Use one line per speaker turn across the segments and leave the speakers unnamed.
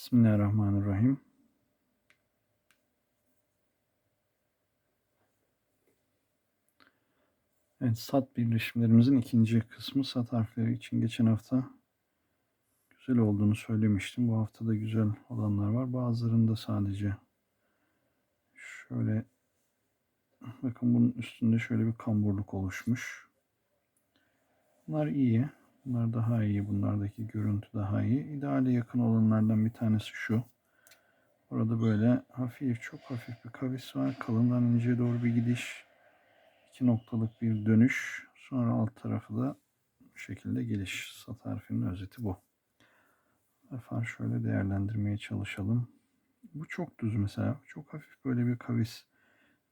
Bismillahirrahmanirrahim. Evet, SAT birleşimlerimizin ikinci kısmı SAT harfleri için geçen hafta güzel olduğunu söylemiştim. Bu hafta da güzel olanlar var. Bazılarında sadece şöyle bakın bunun üstünde şöyle bir kamburluk oluşmuş. Bunlar iyi. Bunlar daha iyi. Bunlardaki görüntü daha iyi. İdeale yakın olanlardan bir tanesi şu. Orada böyle hafif, çok hafif bir kavis var. Kalından inceye doğru bir gidiş. iki noktalık bir dönüş. Sonra alt tarafı da bu şekilde geliş. Sat harfinin özeti bu. Efendim şöyle değerlendirmeye çalışalım. Bu çok düz mesela. Çok hafif böyle bir kavis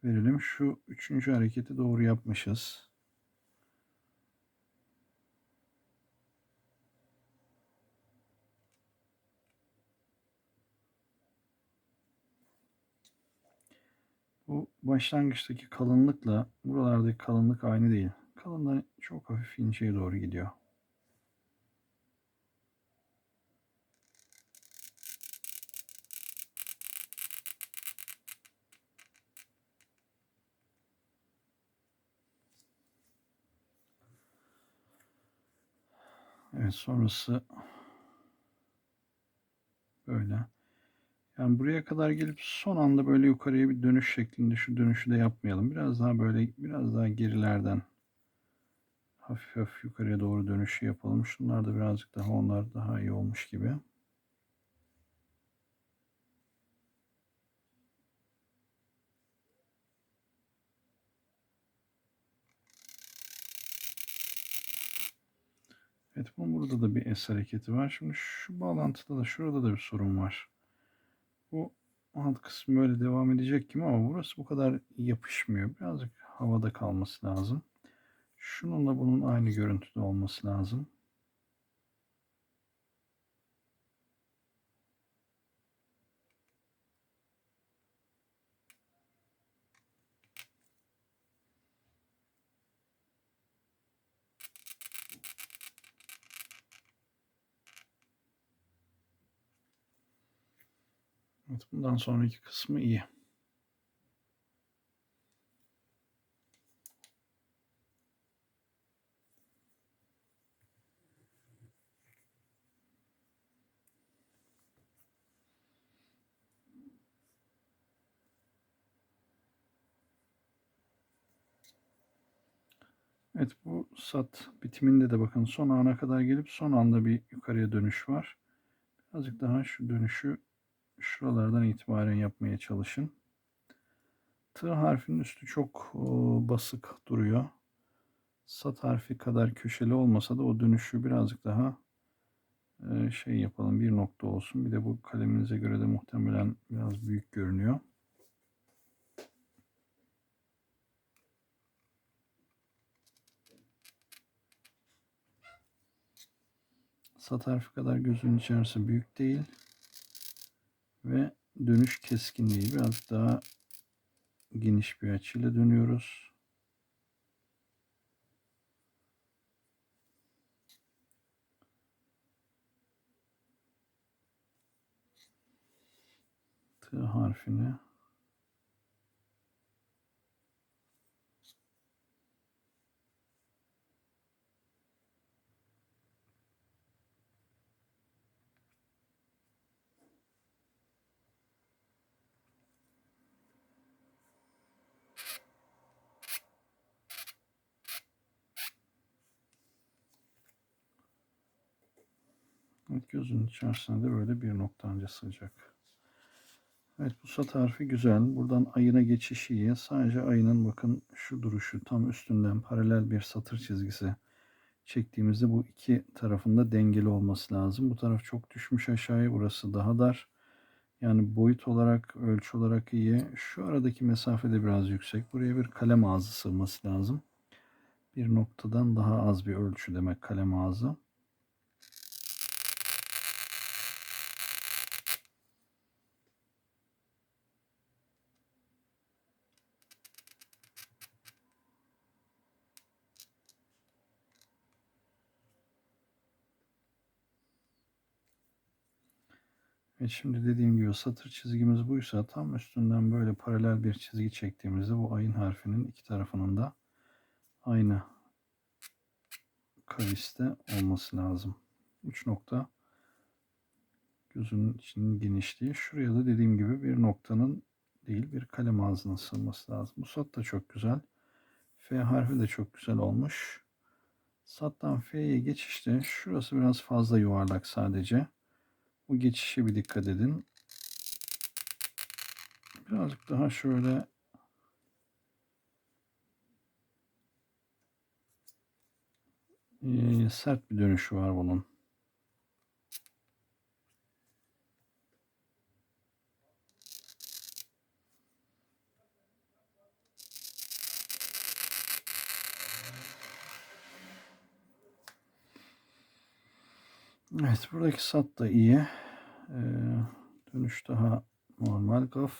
verelim. Şu üçüncü hareketi doğru yapmışız. Bu başlangıçtaki kalınlıkla buralardaki kalınlık aynı değil. Kalınlar çok hafif inceye doğru gidiyor. Evet sonrası böyle. Yani buraya kadar gelip son anda böyle yukarıya bir dönüş şeklinde şu dönüşü de yapmayalım. Biraz daha böyle biraz daha gerilerden hafif hafif yukarıya doğru dönüşü yapalım. Şunlar da birazcık daha onlar daha iyi olmuş gibi. Evet bunun burada da bir S hareketi var. Şimdi şu bağlantıda da şurada da bir sorun var. Bu alt kısmı böyle devam edecek gibi ama burası bu kadar yapışmıyor. Birazcık havada kalması lazım. Şununla bunun aynı görüntüde olması lazım. Evet, bundan sonraki kısmı iyi. Evet bu sat bitiminde de bakın son ana kadar gelip son anda bir yukarıya dönüş var. Birazcık daha şu dönüşü şuralardan itibaren yapmaya çalışın. T harfinin üstü çok basık duruyor. Sat harfi kadar köşeli olmasa da o dönüşü birazcık daha şey yapalım bir nokta olsun. Bir de bu kaleminize göre de muhtemelen biraz büyük görünüyor. Sat harfi kadar gözün içerisi büyük değil. Ve dönüş keskinliği biraz daha geniş bir açıyla dönüyoruz. T harfini Evet, gözün içerisine de böyle bir nokta anca sığacak. Evet bu sat harfi güzel. Buradan ayına geçiş iyi. Sadece ayının bakın şu duruşu tam üstünden paralel bir satır çizgisi çektiğimizde bu iki tarafında dengeli olması lazım. Bu taraf çok düşmüş aşağıya. Burası daha dar. Yani boyut olarak, ölçü olarak iyi. Şu aradaki mesafe de biraz yüksek. Buraya bir kalem ağzı sığması lazım. Bir noktadan daha az bir ölçü demek kalem ağzı. Evet şimdi dediğim gibi satır çizgimiz buysa tam üstünden böyle paralel bir çizgi çektiğimizde bu ayın harfinin iki tarafının da aynı kaviste olması lazım. 3 nokta gözünün içinin genişliği. Şuraya da dediğim gibi bir noktanın değil bir kalem ağzının sığması lazım. Bu sat da çok güzel. F harfi de çok güzel olmuş. Sattan F'ye geçişte şurası biraz fazla yuvarlak sadece. Bu geçişe bir dikkat edin. Birazcık daha şöyle e, sert bir dönüşü var bunun. Evet buradaki sat da iyi. Ee, dönüş daha normal gaf.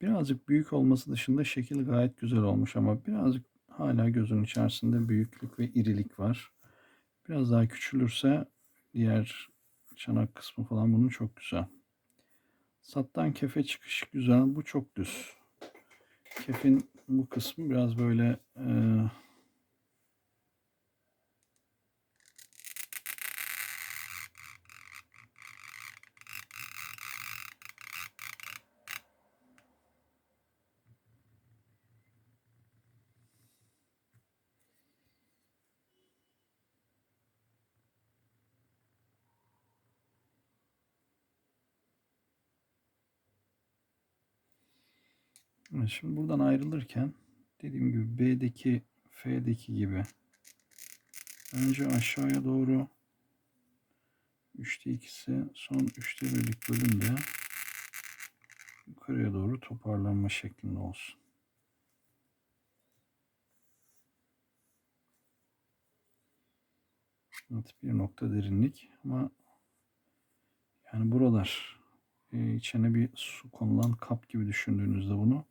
Birazcık büyük olması dışında şekil gayet güzel olmuş ama birazcık hala gözün içerisinde büyüklük ve irilik var. Biraz daha küçülürse diğer çanak kısmı falan bunun çok güzel. Sattan kefe çıkış güzel. Bu çok düz. Kefin bu kısmı biraz böyle e, Şimdi buradan ayrılırken dediğim gibi B'deki F'deki gibi önce aşağıya doğru 3'te 2'si son 3'te birlik bölümde yukarıya doğru toparlanma şeklinde olsun. Evet, bir nokta derinlik ama yani buralar e, içine bir su konulan kap gibi düşündüğünüzde bunu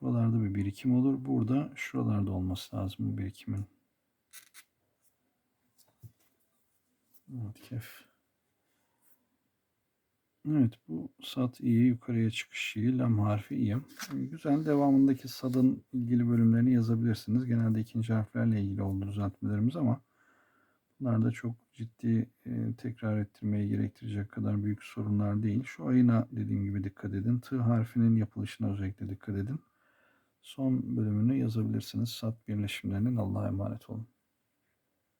buralarda bir birikim olur. Burada şuralarda olması lazım bu birikimin. Evet. Evet bu sat iyi yukarıya çıkış iyi lam harfi iyi. Güzel devamındaki sadın ilgili bölümlerini yazabilirsiniz. Genelde ikinci harflerle ilgili oldu düzeltmelerimiz ama bunlar da çok ciddi e, tekrar ettirmeyi gerektirecek kadar büyük sorunlar değil. Şu ayına dediğim gibi dikkat edin. T harfinin yapılışına özellikle dikkat edin. Son bölümünü yazabilirsiniz. Sat birleşimlerinin Allah'a emanet olun.